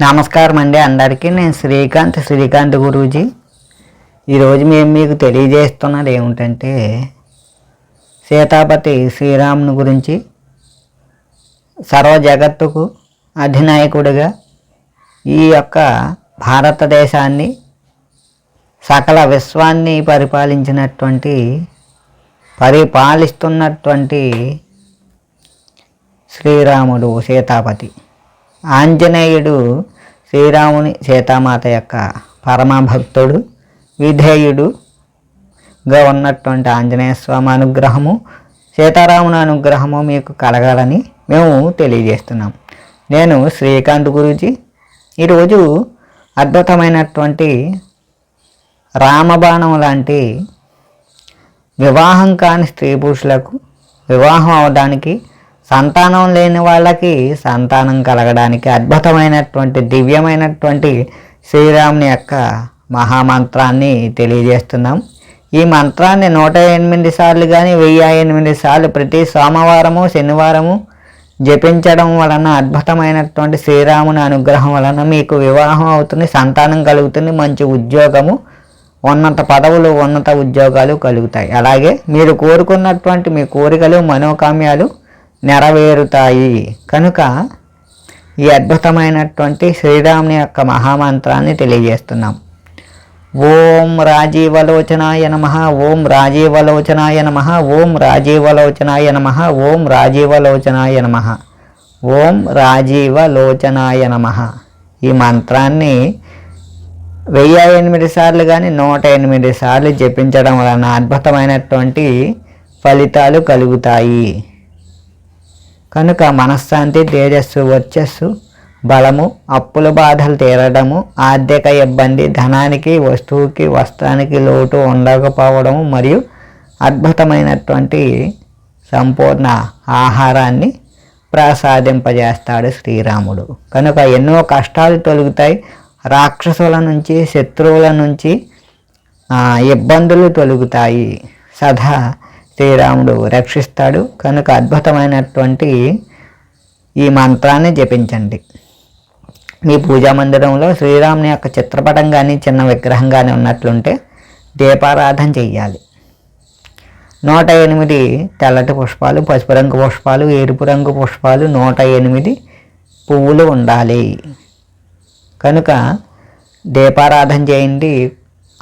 నమస్కారం అండి అందరికీ. నేను శ్రీకాంత్ శ్రీకాంత్ గురూజీ. ఈరోజు మేము మీకు తెలియజేస్తున్నది ఏమిటంటే సీతాపతి శ్రీరాముని గురించి సర్వ జగత్తుకు అధినాయకుడిగా ఈ యొక్క భారతదేశాన్ని సకల విశ్వాన్ని పరిపాలించినటువంటి పరిపాలిస్తున్నటువంటి శ్రీరాముడు సీతాపతి. ఆంజనేయుడు శ్రీరాముని సీతామాత యొక్క పరమ భక్తుడు విధేయుడుగా ఉన్నటువంటి ఆంజనేయ స్వామి అనుగ్రహము సీతారాముని అనుగ్రహము మీకు కలగాలని మేము తెలియజేస్తున్నాం. నేను శ్రీకాంత్ గురూజీ. ఈరోజు అద్భుతమైనటువంటి రామబాణం లాంటి వివాహం కాని స్త్రీ పురుషులకు వివాహం అవడానికి సంతానం లేని వాళ్ళకి సంతానం కలగడానికి అద్భుతమైనటువంటి దివ్యమైనటువంటి శ్రీరాముని యొక్క మహామంత్రాన్ని తెలియజేస్తున్నాం. ఈ మంత్రాన్ని నూట ఎనిమిది సార్లు కానీ వెయ్యి ఎనిమిది సార్లు ప్రతి సోమవారము శనివారము జపించడం వలన అద్భుతమైనటువంటి శ్రీరాముని అనుగ్రహం వలన మీకు వివాహం అవుతుంది సంతానం కలుగుతుంది మంచి ఉద్యోగము ఉన్నత పదవులు ఉన్నత ఉద్యోగాలు కలుగుతాయి. అలాగే మీరు కోరుకున్నటువంటి మీ కోరికలు మనోకామ్యాలు నెరవేరుతాయి. కనుక ఈ అద్భుతమైనటువంటి శ్రీరాముని యొక్క మహామంత్రాన్ని తెలియజేస్తున్నాం. ఓం రాజీవలోచనాయ నమ ఓం రాజీవలోచనాయ నమ ఓం రాజీవలోచనాయ నమ ఓం రాజీవలోచనాయ నమ ఓం రాజీవలోచనాయ నమ. ఈ మంత్రాన్ని వెయ్యి ఎనిమిది సార్లు కానీ నూట ఎనిమిది సార్లు జపించడం వలన అద్భుతమైనటువంటి ఫలితాలు కలుగుతాయి. కనుక మనశ్శాంతి తేజస్సు వర్చస్సు బలము అప్పుల బాధలు తీరడము ఆర్థిక ఇబ్బంది ధనానికి వస్తువుకి వస్త్రానికి లోటు ఉండకపోవడము మరియు అద్భుతమైనటువంటి సంపూర్ణ ఆహారాన్ని ప్రసాదింపజేస్తాడు శ్రీరాముడు. కనుక ఎన్నో కష్టాలు తొలుగుతాయి. రాక్షసుల నుంచి శత్రువుల నుంచి ఇబ్బందులు తొలుగుతాయి. సదా శ్రీరాముడు రక్షిస్తాడు. కనుక అద్భుతమైనటువంటి ఈ మంత్రాన్ని జపించండి. మీ పూజా మందిరంలో శ్రీరాముని యొక్క చిత్రపటం కానీ చిన్న విగ్రహం కానీ ఉన్నట్లుంటే దీపారాధన చెయ్యాలి. నూట ఎనిమిది తెల్లటి పుష్పాలు పసుపు రంగు పుష్పాలు ఎరుపు రంగు పుష్పాలు నూట ఎనిమిది పువ్వులు ఉండాలి. కనుక దీపారాధన చేయండి.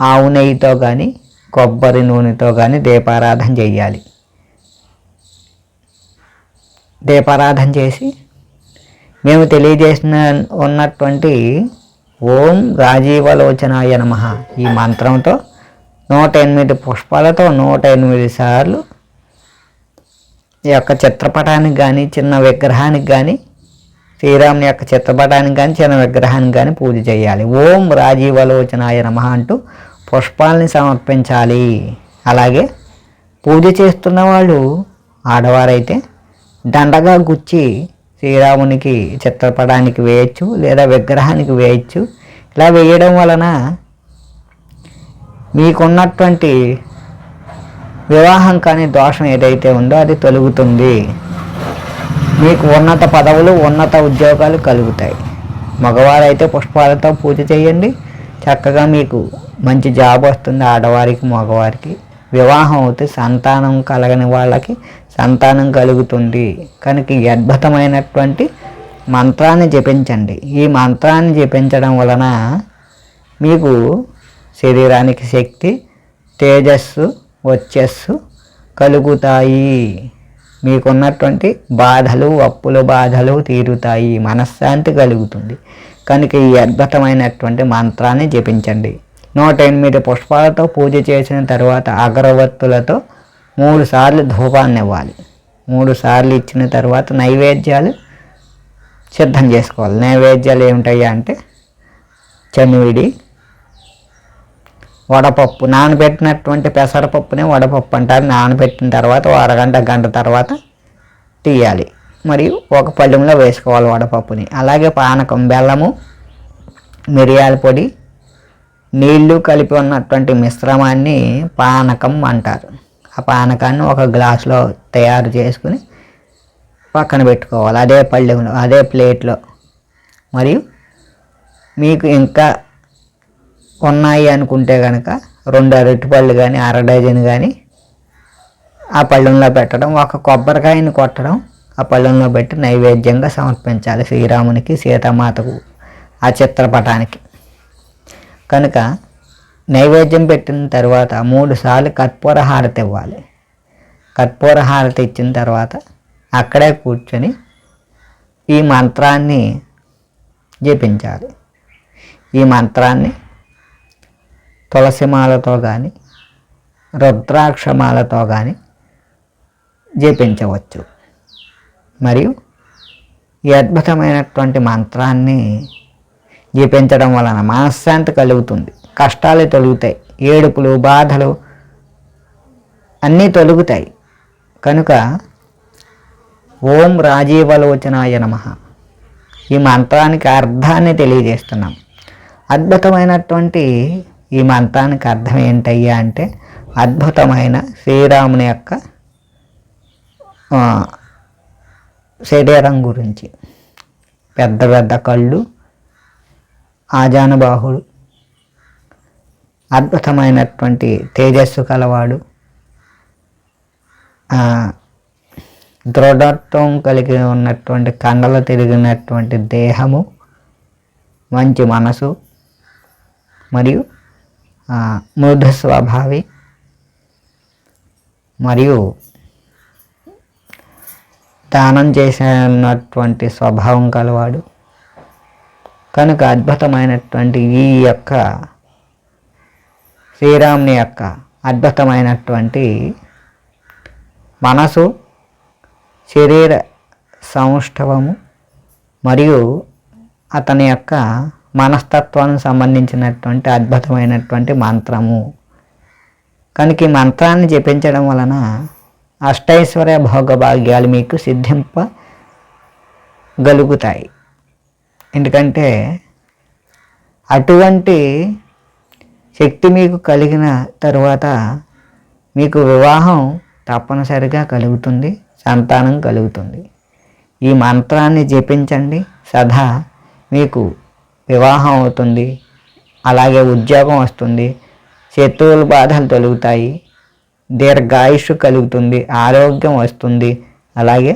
ఆవు నెయ్యితో కానీ కొబ్బరి నూనెతో కానీ దీపారాధన చేయాలి దీపారాధన చేసి మేము తెలియజేసిన ఉన్నటువంటి ఓం రాజీవలోచనాయ నమ ఈ మంత్రంతో నూట ఎనిమిది పుష్పాలతో నూట ఎనిమిది సార్లు ఈ యొక్క చిత్రపటానికి కానీ చిన్న విగ్రహానికి కానీ శ్రీరాముని యొక్క చిత్రపటానికి కానీ చిన్న విగ్రహానికి కానీ పూజ చేయాలి. ఓం రాజీవలోచనాయ నమ అంటూ పుష్పాలని సమర్పించాలి. అలాగే పూజ చేస్తున్న వాళ్ళు ఆడవారైతే దండగా గుచ్చి శ్రీరామునికి చిత్రపటానికి వేయచ్చు లేదా విగ్రహానికి వేయచ్చు. ఇలా వేయడం వలన మీకున్నటువంటి వివాహం కాని దోషం ఏదైతే ఉందో అది తొలుగుతుంది. మీకు ఉన్నత పదవులు ఉన్నత ఉద్యోగాలు కలుగుతాయి. మగవారైతే పుష్పాలతో పూజ చేయండి. చక్కగా మీకు మంచి జాబ్ వస్తుంది ఆడవారికి మగవారికి. వివాహం అవుతే సంతానం కలగని వాళ్ళకి సంతానం కలుగుతుంది. కనుక ఈ అద్భుతమైనటువంటి మంత్రాన్ని జపించండి. ఈ మంత్రాన్ని జపించడం వలన మీకు శరీరానికి శక్తి తేజస్సు వచ్చస్సు కలుగుతాయి. మీకున్నటువంటి బాధలు అప్పుల బాధలు తీరుతాయి. మనశ్శాంతి కలుగుతుంది. కనుక ఈ అద్భుతమైనటువంటి మంత్రాన్ని జపించండి. నూట ఎనిమిది పుష్పాలతో పూజ చేసిన తర్వాత అగరవత్తులతో మూడు సార్లు ధూపాన్ని ఇవ్వాలి. మూడు సార్లు ఇచ్చిన తర్వాత నైవేద్యాలు సిద్ధం చేసుకోవాలి. నైవేద్యాలు ఏమిటయ్యా అంటే చనివిడి వడపప్పు. నానబెట్టినటువంటి పెసరపప్పునే వడపప్పు అంటారు. నానబెట్టిన తర్వాత అరగంట గంట తర్వాత తీయాలి. మరియు ఒక పళ్ళెంలో వేసుకోవాలి వడపప్పుని. అలాగే పానకం బెల్లము మిరియాల పొడి నీళ్ళు కలిపి ఉన్నటువంటి మిశ్రమాన్ని పానకం అంటారు. ఆ పానకాన్ని ఒక గ్లాసులో తయారు చేసుకుని పక్కన పెట్టుకోవాలి. అదే పళ్ళెంలో అదే ప్లేట్లో. మరియు మీకు ఇంకా ఉన్నాయి అనుకుంటే కనుక రెండు అరటిపళ్ళు కానీ అర డజన్ కానీ ఆ పళ్ళెంలో పెట్టడం ఒక కొబ్బరికాయని కొట్టడం ఆ పళ్ళెంలో పెట్టి నైవేద్యంగా సమర్పించాలి శ్రీరామునికి సీతామాతకు ఆ చిత్రపటానికి. కనుక నైవేద్యం పెట్టిన తర్వాత మూడు సార్లు కర్పూర హారతి ఇవ్వాలి. కర్పూర హారతి ఇచ్చిన తర్వాత అక్కడే కూర్చొని ఈ మంత్రాన్ని జపించాలి. ఈ మంత్రాన్ని తులసిమాలతో కానీ రుద్రాక్షమాలతో కానీ జపించవచ్చు. మరియు ఈ అద్భుతమైనటువంటి మంత్రాన్ని జపించడం వలన మనశ్శాంతి కలుగుతుంది. కష్టాలు తొలుగుతాయి. ఏడుపులు బాధలు అన్నీ తొలుగుతాయి. కనుక ఓం రాజీవలోచనాయ నమ. ఈ మంత్రానికి అర్థాన్ని తెలియజేస్తున్నాం. అద్భుతమైనటువంటి ఈ మంత్రానికి అర్థం ఏంటయ్యా అంటే అద్భుతమైన శ్రీరాముని యొక్క శరీరం గురించి. పెద్ద పెద్ద కళ్ళు ఆజానుబాహుడు. అద్భుతమైనటువంటి తేజస్సు కలవాడు. దృఢత్వం కలిగి ఉన్నటువంటి కండలు తిరిగినటువంటి దేహము మంచి మనసు మరియు మృదు స్వభావి మరియు దానం చేసినటువంటి స్వభావం కలవాడు. కనుక అద్భుతమైనటువంటి ఈ యొక్క శ్రీరాముని యొక్క అద్భుతమైనటువంటి మనసు శరీర సౌష్ఠవము మరియు అతని యొక్క మనస్తత్వానికి సంబంధించినటువంటి అద్భుతమైనటువంటి మంత్రము. కనుక ఈ మంత్రాన్ని జపించడం వలన అష్టైశ్వర్య భోగభాగ్యాలు మీకు సిద్ధింపగలుగుతాయి ఎందుకంటే అటువంటి శక్తి మీకు కలిగిన తరువాత మీకు వివాహం తప్పనిసరిగా కలుగుతుంది సంతానం కలుగుతుంది. ఈ మంత్రాన్ని జపించండి సదా మీకు వివాహం అవుతుంది అలాగే ఉద్యోగం వస్తుంది శత్రువుల బాధలు తొలుగుతాయి దీర్ఘాయుష్ కలుగుతుంది ఆరోగ్యం వస్తుంది అలాగే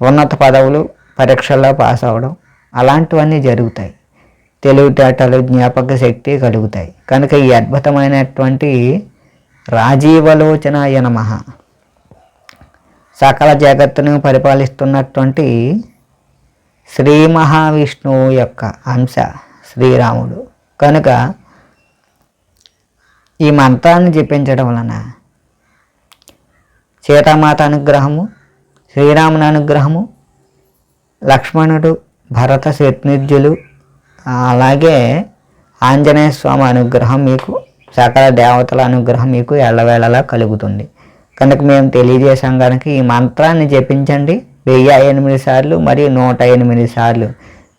ఉన్నత పదవులు పరీక్షల్లో పాస్ అవ్వడం అలాంటివన్నీ జరుగుతాయి. తెలివితేటలు జ్ఞాపక శక్తి కలుగుతాయి. కనుక ఈ అద్భుతమైనటువంటి రాజీవలోచన నమ. సకల జగత్తును పరిపాలిస్తున్నటువంటి శ్రీ మహావిష్ణువు యొక్క అంశ శ్రీరాముడు. కనుక ఈ మంత్రాన్ని జపించడం వలన సీతామాత అనుగ్రహము శ్రీరాముని అనుగ్రహము లక్ష్మణుడు భరత శత్నుజ్యులు అలాగే ఆంజనేయ స్వామి అనుగ్రహం మీకు సకల దేవతల అనుగ్రహం మీకు ఎల్లవేళలా కలుగుతుంది. కనుక మేము తెలియజేసాం కనుక ఈ మంత్రాన్ని జపించండి. వెయ్యి ఎనిమిది సార్లు మరియు నూట ఎనిమిది సార్లు.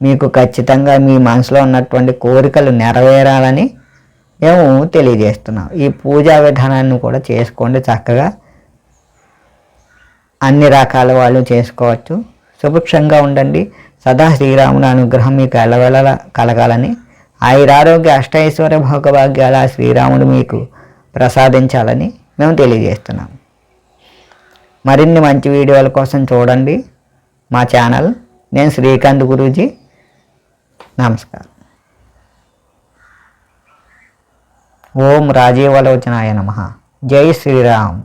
మీకు ఖచ్చితంగా మీ మనసులో ఉన్నటువంటి కోరికలు నెరవేరాలని మేము తెలియజేస్తున్నాం. ఈ పూజా విధానాన్ని కూడా చేసుకోండి చక్కగా. అన్ని రకాల వాళ్ళు చేసుకోవచ్చు. సుభిక్షంగా ఉండండి. సదా శ్రీరాముని అనుగ్రహం మీకు ఎలవెల కలగాలని ఆయురారోగ్య అష్టైశ్వర్య భోగభాగ్యాల శ్రీరాముడు మీకు ప్రసాదించాలని మేము తెలియజేస్తున్నాం. మరిన్ని మంచి వీడియోల కోసం చూడండి మా ఛానల్. నేను శ్రీకాంత్ గురూజీ. నమస్కారం. ఓం రాజీవలోచనాయ నమ. జై శ్రీరామ్.